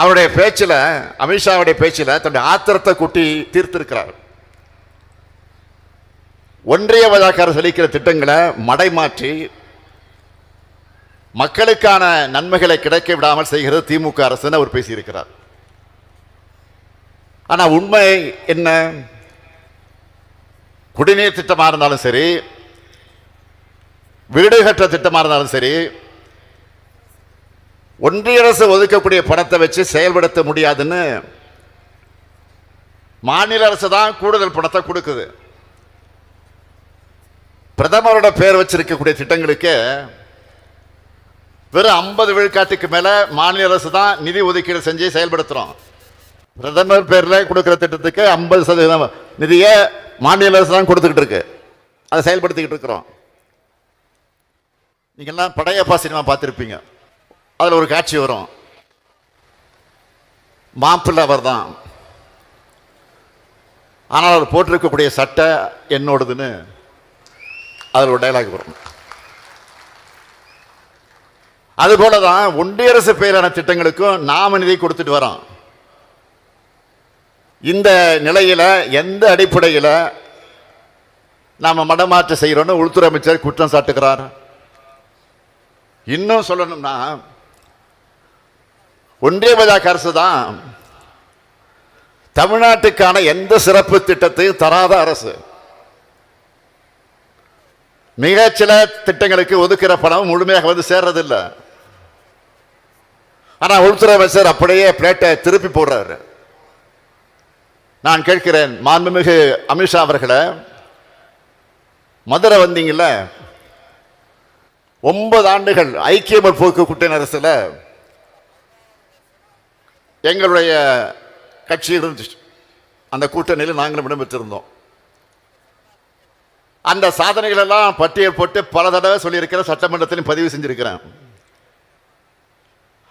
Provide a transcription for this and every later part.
அவருடைய பேச்சில் அமித்ஷாவுடைய பேச்சில் தன்னுடைய ஆத்திரத்தை கூட்டி தீர்த்திருக்கிறார். ஒன்றிய வழக்காரர் சொல்லிக்கிற திட்டங்களை மடைமாற்றி மக்களுக்கான நன்மைகளை கிடைக்க விடாமல் செய்கிறது திமுக அரசுன்னு அவர் பேசியிருக்கிறார். ஆனால் உண்மை என்ன? குடிநீர் திட்டமாக இருந்தாலும் சரி வீடு கட்ட திட்டமாக இருந்தாலும் சரி ஒன்றிய அரசு ஒதுக்கக்கூடிய பணத்தை வச்சு செயல்படுத்த முடியாதுன்னு மாநில அரசு தான் கூடுதல் பணத்தை கொடுக்குது. பிரதமரோட பேர் வச்சிருக்கக்கூடிய திட்டங்களுக்கு வெறும் ஐம்பது விழுக்காட்டுக்கு மேலே மாநில அரசு தான் நிதி ஒதுக்கீடு செஞ்சு செயல்படுத்துகிறோம் பிரதமர் பேரில் கொடுக்குற திட்டத்துக்கு ஐம்பது சதவீதம் நிதியை மாநில அரசு தான் கொடுத்துக்கிட்டு இருக்கு. அதை செயல்படுத்திக்கிட்டு இருக்கிறோம். நீங்கள்லாம் படையப்பா சினிமா பார்த்துருப்பீங்க. அதில் ஒரு காட்சி வரும். மாப்பிள்ளை அவர் தான் ஆனால் அவர் போட்டிருக்கக்கூடிய சட்டை என்னோடதுன்னு அதில் ஒரு டைலாக் வரும். அதுபோல தான் ஒன்றிய அரசு பெயரான திட்டங்களுக்கும் நாம நிதி கொடுத்துட்டு வரோம். இந்த நிலையில் எந்த அடிப்படையில் நாம மடமாற்றம் செய்கிறோன்னு உள்துறை அமைச்சர் குற்றம் சாட்டுகிறார். இன்னும் சொல்லணும்னா ஒன்றிய பாஜக அரசு தான் தமிழ்நாட்டுக்கான எந்த சிறப்பு திட்டத்தையும் தராத அரசு. மிகச்சில திட்டங்களுக்கு ஒதுக்கிற பணம் முழுமையாக வந்து சேர்றதில்லை. ஆனால் உள்துறை அமைச்சர் அப்படியே பிளேட்டை திருப்பி போடுறாரு. நான் கேட்கிறேன் மாண்புமிகு அமித்ஷா அவர்களை மதுரை வந்தீங்கல்ல? ஒன்பது ஆண்டுகள் ஐக்கிய முற்போக்கு கூட்டணி அரசில் எங்களுடைய கட்சி இருந்துச்சு. அந்த கூட்டணியில் நாங்களும் இடம்பெற்றிருந்தோம். அந்த சாதனைகளெல்லாம் பட்டியல் போட்டு பல தடவை சொல்லியிருக்கிறேன் சட்டமன்றத்திலும் பதிவு செஞ்சிருக்கிறேன்.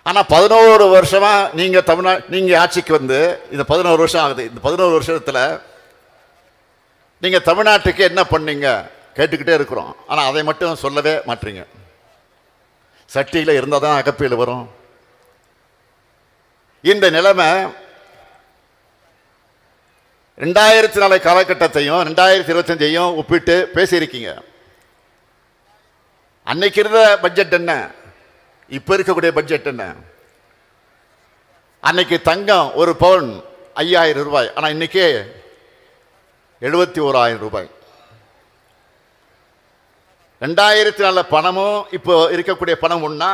ஆனால் பதினோரு வருஷமாக நீங்கள் தமிழ்நா நீங்கள் ஆட்சிக்கு வந்து இந்த பதினோரு வருஷம் ஆகுது. இந்த பதினோரு வருஷத்தில் நீங்கள் தமிழ்நாட்டுக்கு என்ன பண்ணீங்க? கேட்டுக்கிட்டே இருக்கிறோம். ஆனால் அதை மட்டும் சொல்லவே மாட்டீங்க. சட்டியில் இருந்தால் தான் அகப்பியில் வரும். இந்த நிலைமை ரெண்டாயிரத்தி நாலு காலகட்டத்தையும் ரெண்டாயிரத்தி இருபத்தஞ்சையும் ஒப்பிட்டு பேசியிருக்கீங்க. அன்னைக்கு இருந்த பட்ஜெட் என்ன? இப்போ இருக்கக்கூடிய பட்ஜெட் என்ன? அன்னைக்கு தங்கம் ஒரு பவுன் ஐயாயிரம் ரூபாய் ஆனால் இன்னைக்கு எழுபத்தி ஓராயிரம் ரூபாய். ரெண்டாயிரத்தி நாலு பணமும் இப்போ இருக்கக்கூடிய பணம் ஒன்றா